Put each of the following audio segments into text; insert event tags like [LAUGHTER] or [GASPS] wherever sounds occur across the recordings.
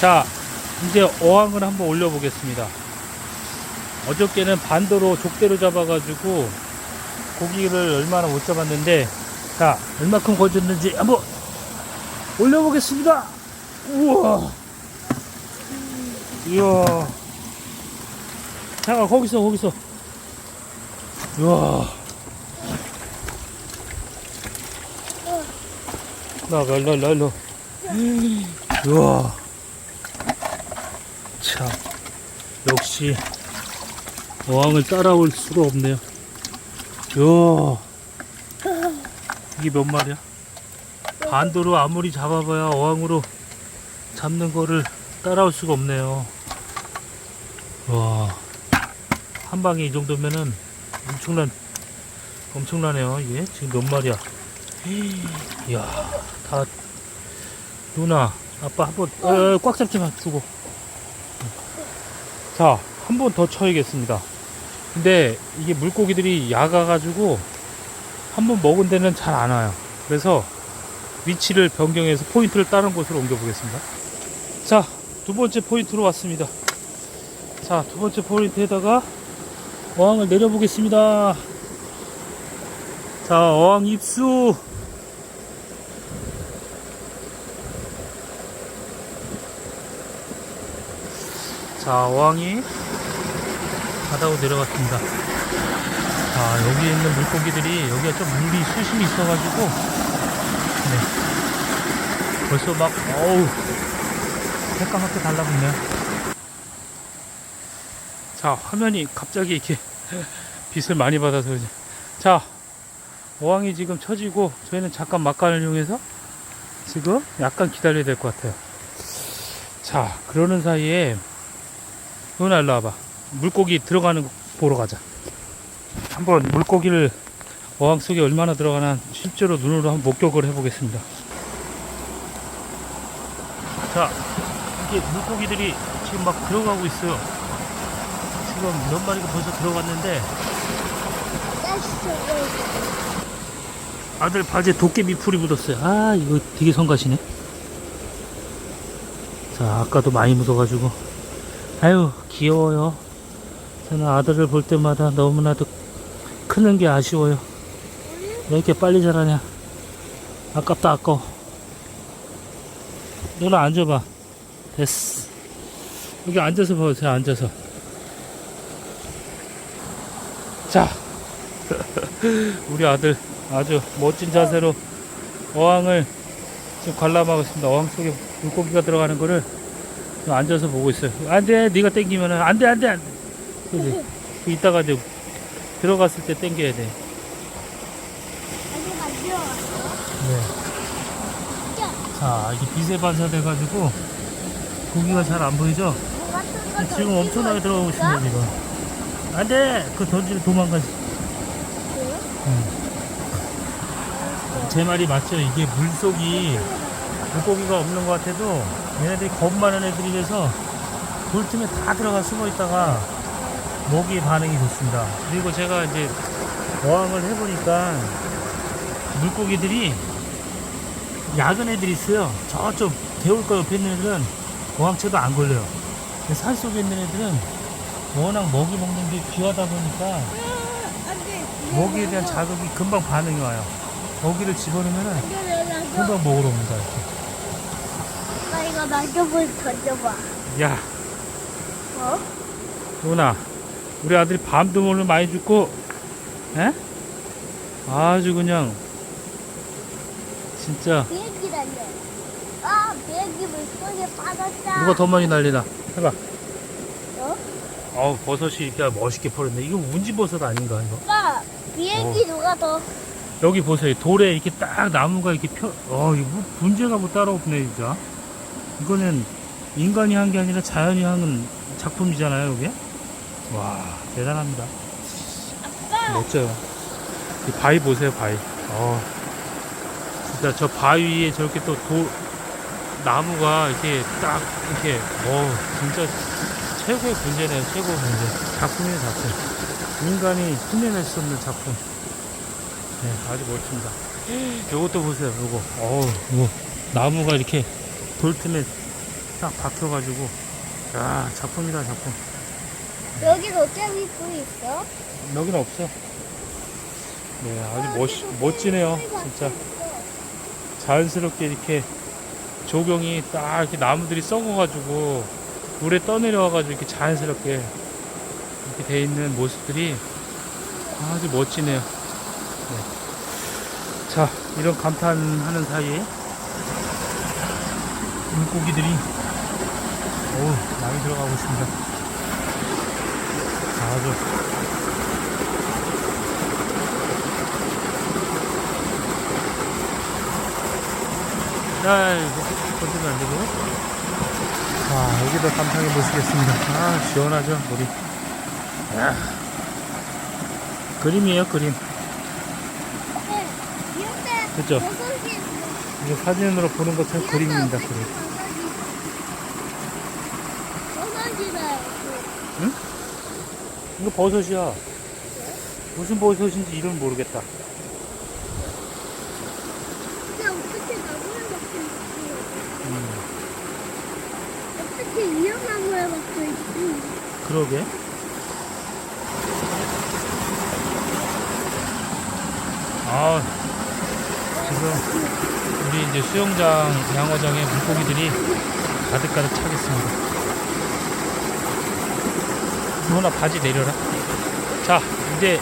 자, 이제 어항을 한번 올려 보겠습니다. 어저께는 반도로 족대로 잡아 가지고 고기를 얼마나 못 잡았는데, 자, 얼마큼 거졌는지 한번 올려 보겠습니다. 우와. 이야. 잠깐, 거기서, 거기서. 우와. 나가, 일로, 일로, 일로. 우와. 참, 역시, 어항을 따라올 수가 없네요. 이야. 이게 몇 마리야? 반도로 아무리 잡아봐야 어항으로 잡는 거를 따라올 수가 없네요. 와. 한 방에 이 정도면은 엄청난, 엄청나네요. 이게 지금 몇 마리야? 이야, 다, 누나, 아빠 한 번, 어, 꽉 잡지만 주고. 자, 한 번 더 쳐야겠습니다. 근데 이게 물고기들이 약아가지고 한 번 먹은 데는 잘 안 와요. 그래서 위치를 변경해서 포인트를 다른 곳으로 옮겨보겠습니다. 자, 두 번째 포인트로 왔습니다. 자, 두 번째 포인트에다가 어항을 내려보겠습니다. 자, 어항 입수. 자, 어항이 바다로 내려갔습니다. 자, 여기 있는 물고기들이 여기가 좀 물이 수심이 있어가지고 네. 벌써 막 어우 새까맣게 달라붙네요. 자, 화면이 갑자기 이렇게 [LAUGHS] 빛을 많이 받아서 그러지. 자, 어항이 지금 쳐지고 저희는 잠깐 막간을 이용해서 지금 약간 기다려야 될 것 같아요. 자, 그러는 사이에 누나 일로 와봐. 물고기 들어가는 거 보러 가자. 한번 물고기를 어항 속에 얼마나 들어가나 실제로 눈으로 한번 목격을 해보겠습니다. 자, 이게 물고기들이 지금 막 들어가고 있어요. 지금 몇 마리가 벌써 들어갔는데 아들 바지에 도깨비 풀이 묻었어요. 아, 이거 되게 성가시네. 자, 아까도 많이 묻어가지고. 아유, 귀여워요. 저는 아들을 볼 때마다 너무나도 크는 게 아쉬워요. 왜 이렇게 빨리 자라냐? 아깝다, 아까워. 누나 앉아봐. 됐어. 여기 앉아서 보세요, 앉아서. 자. [LAUGHS] 우리 아들 아주 멋진 자세로 어항을 지금 관람하고 있습니다. 어항 속에 물고기가 들어가는 거를 앉아서 보고 있어요. 안 돼, 네가 땡기면은 안 돼, 안 돼, 안 돼. 그지? 그 이따가 이제 들어갔을 때 땡겨야 돼. 네. 자, 이게 빛에 반사돼가지고 고기가 잘 안 보이죠? 지금 엄청나게 들어가고 있습니다, 지금. 안 돼! 그거 던지면 도망가지. 제 말이 맞죠? 이게 물속이 물고기가 없는 것 같아도 얘네들이 겁 많은 애들이라서 돌 틈에 다 들어가 숨어 있다가 먹이 반응이 좋습니다. 그리고 제가 이제 어항을 해보니까 물고기들이 작은 애들이 있어요. 저쪽 개울가 옆에 있는 애들은 어항채도 안 걸려요. 산 속에 있는 애들은 워낙 먹이 먹는 게 귀하다 보니까 먹이에 대한 자극이 금방 반응이 와요. 먹이를 집어넣으면 금방 먹으러 옵니다. 이렇게. 나 이거 낙엽을 던져봐. 야, 어? 누나, 우리 아들이 밤도 오늘 많이 죽고, 에? 아주 그냥, 진짜, 비행기 달려. 아, 비행기 물속에 빠졌다. 누가 더 많이 난리나. 해봐. 어? 어우, 버섯이 이렇게 멋있게 퍼졌네. 이거 운지버섯 아닌가, 이거? 오빠, 비행기 누가 더? 여기 보세요. 돌에 이렇게 딱 나무가 이렇게 펴, 어, 이거 뭐 문제가 뭐 따로 없네, 진짜. 이거는 인간이 한 게 아니라 자연이 한 작품이잖아요, 이게? 와, 대단합니다. 멋져요. 이 바위 보세요, 바위. 어, 진짜 저 바위 에 저렇게 또 도, 나무가 이렇게 딱, 이렇게, 어, 진짜 최고의 문제네요, 최고의 문제. 작품이에요, 작품. 인간이 흉내낼 수 없는 작품. 네, 아주 멋집니다. 요것도 보세요, 요거. 어우, 뭐, 나무가 이렇게 돌 틈에 딱 박혀가지고 야 작품이다 작품 여기 도깨비 뿔 있어? 여기는 없어 네 아주 멋, 멋지네요 진짜 자연스럽게 이렇게 조경이 딱 이렇게 나무들이 썩어가지고 물에 떠내려와가지고 이렇게 자연스럽게 이렇게 돼 있는 모습들이 아주 멋지네요. 네. 자, 이런 감탄하는 사이에 물고기들이 어우 많이 들어가고 있습니다. 아주 자, 이거 건드면 안 되고. 자, 여기도 감상해 보시겠습니다. 아, 시원하죠, 물이. 야. 그림이에요, 그림. 네. 그죠? 이게 사진으로 보는 것처럼 그림입니다, 그림. 버섯이다. 이거 버섯이야. 무슨 버섯인지 이름 모르겠다. 어떻게 이런 나무에 박혀 있지? 그러게. 아, 지금 우리 이제 수영장, 양어장에 물고기들이 가득가득 차겠습니다. 누나 바지 내려라. 자, 이제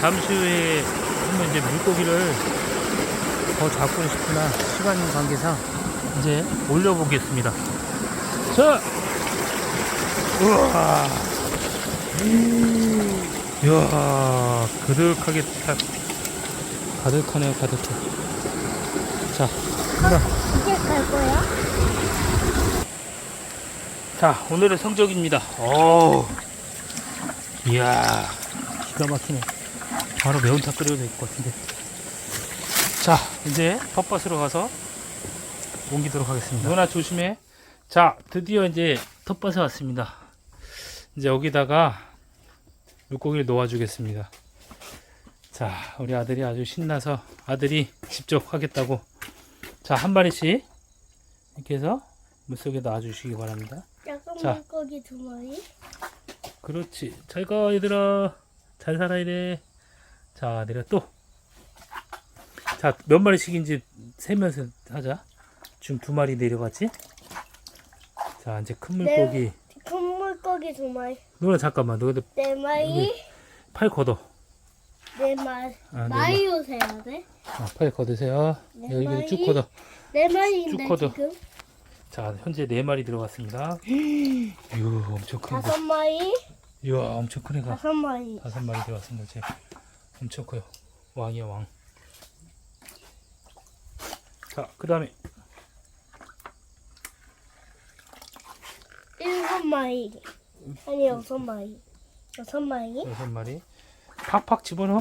잠시 후에 한번 이제 물고기를 더 잡고 싶으나 시간 관계상 이제 올려보겠습니다. 자, 우와. 이야, 그득하게 딱 가득하네요, 가득해. 자. 이제 갈 거야? 자, 오늘의 성적입니다. 오, 이야, 기가 막히네. 바로 매운탕 끓여도 될 것 같은데. 자, 이제 텃밭으로 가서 옮기도록 하겠습니다. 누나 조심해. 자, 드디어 이제 텃밭에 왔습니다. 이제 여기다가 물고기를 놓아주겠습니다. 자, 우리 아들이 아주 신나서 아들이 직접 하겠다고. 자, 한 마리씩 이렇게 해서 물속에 놔주시기 바랍니다. 약간 자. 물고기 두 마리. 그렇지. 잘 가, 얘들아. 잘 살아야 돼. 자, 내려 또. 자, 몇 마리씩인지 세면서 하자. 지금 두 마리 내려갔지? 자, 이제 큰 물고기. 큰 물고기 두 마리. 누나 잠깐만. 너희들 네 마리. 팔 걷어. 네 마리. 아, 네 마리로 세야 돼? 아, 팔 걷으세요. 네 여기 마리. 쭉 걷어. 네 마리인데 쭉 걷어. 지금 자, 현재 네 마리 들어갔습니다. [GASPS] 이야, 엄청 큰 거. 다섯 마리. 이야, 엄청 큰 애가 다섯 마리. 다섯 마리 들어갔습니다. 제 엄청 커요. 왕이야, 왕. 자, 그 다음에 일곱 마리. 아니 여섯 마리. 여섯 마리. 여섯 마리 팍팍 집어넣어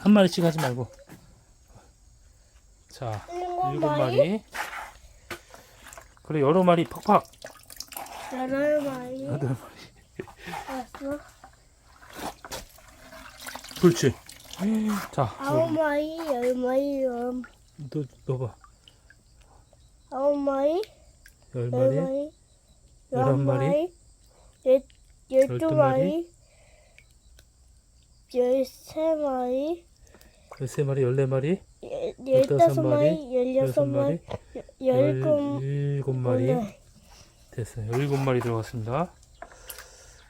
한 마리씩 하지 말고 자 일곱 일곱 마리. 마리 그래 여러 마리 팍팍 여덟 마리. 여덟 마리. 그렇지 자 아홉 마리. 열 마리. 열, 너 넣어봐 아홉 마리. 열열 마리 마리. 열한 마리. 열, 열두 마리. 열세 마리. 열세 마리 열네 마리 열- 열다섯 마리, 마리. 열여섯 여섯 마리. 마리 열일곱 마리 마리. 됐어요 열일곱 마리 들어갔습니다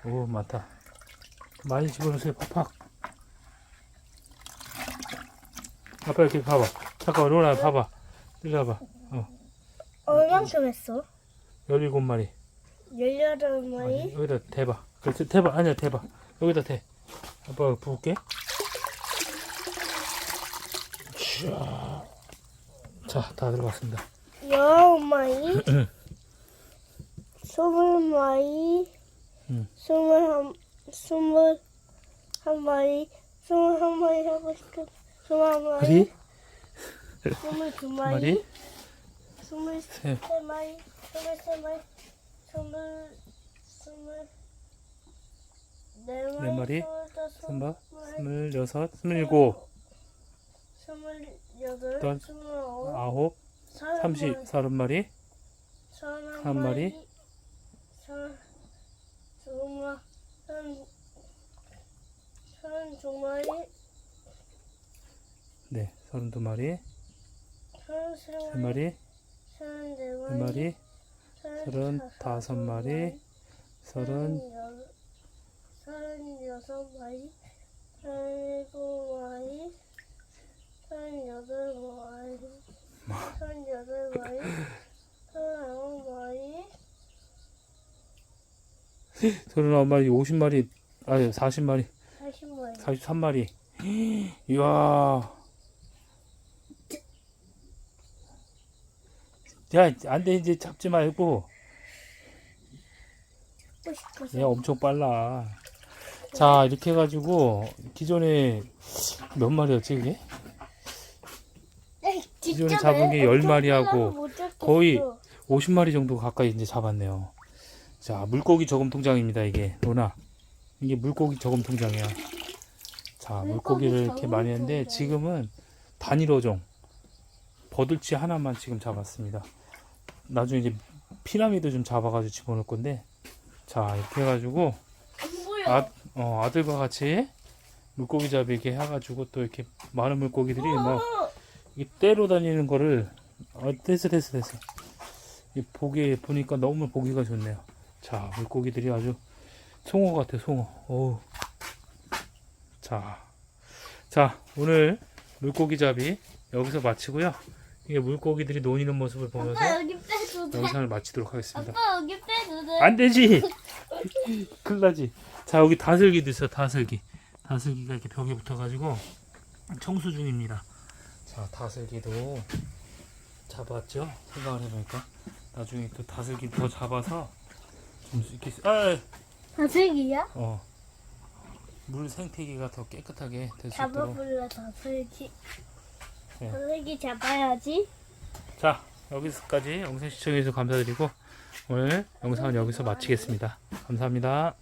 오 많다 많이 집어넣으세요 팍팍 아빠 이렇게 봐봐 잠깐 로라 봐봐 이리 와봐 얼만큼 했어? 열일곱 마리 열여덟 마리. 여기다 대봐 그렇지 대봐 아니야 대봐 여기다 대 아빠가 부을게 자, 자다 들어갔습니다 열아홉 [CLEARS THROAT] 마리. 스물 마리. 응. 스물 한 스물 한 마리. 스물 한 마리 하고 싶어. 스물 한 마리. 마리 스물 두 마리 마리. 스물 세세 마리. 스물 세 마리. 스물 스물 네 마리. 네 마리. 스물 마리. 스물여섯 스물일곱 스물여덟. 또 스물아홉. 아홉 30, 30마리, 서른 한 마리. 서른 두 마리. 서른 서른 두 마리. 네, 32마리, 서른 세 3마리, 서른 네 2마리, 서른 서른 다섯 마리, 서른 여- [LAUGHS] 서른 여섯 마리, 서른 일곱 마리, 서른 여덟 마리, 서른 여덟 마리, 서른 아홉 마리, 39마리, 50마리, 아니 40마리, 사십 마리. 43마리. [GASPS] 이야. 야, 안 돼, 이제 잡지 말고. 얘 엄청 빨라. 자, 이렇게 해가지고, 기존에 몇 마리였지, 그게? 기존에 잡은 게 매- 열 엄청 마리하고 빨라서 못 잡겠어. 거의 50마리 정도 가까이 이제 잡았네요. 자, 물고기 저금 통장입니다, 이게. 로나. 이게 물고기 저금 통장이야. 자, 물고기 물고기를 이렇게 많이 했는데. 지금은 단일어종. 버들치 하나만 지금 잡았습니다. 나중에 이제 피라미드 좀 잡아가지고 집어넣을 건데, 자, 이렇게 해가지고. 아, 어, 아들과 같이 물고기 잡이게 해가지고 또 이렇게 많은 물고기들이 막 어, 이 떼로 다니는 거를 어, 됐어 됐어 됐어. 이 보기 보니까 너무 보기가 좋네요. 자 물고기들이 아주 송어 같아 송어. 어우. 자, 자 오늘 물고기 잡이 여기서 마치고요. 이게 물고기들이 노니는 모습을 보면서? 영상을 마치도록 하겠습니다. 아빠 여기 빼도 돼? 안 되지! [LAUGHS] 큰일 나지 자 여기 다슬기도 있어 다슬기. 다슬기가 이렇게 벽에 붙어가지고 청소 중입니다. 자 다슬기도 잡았죠? 생각을 해보니까. 나중에 또 다슬기 더 잡아서 좀 이렇게 아, 다슬기야? 어물 생태계가 더 깨끗하게 될 수 있도록. 잡아볼래 다슬기. 네. 다슬기 잡아야지. 자 여기서까지 영상 시청해주셔서 감사드리고 오늘 영상은 여기서 마치겠습니다. 감사합니다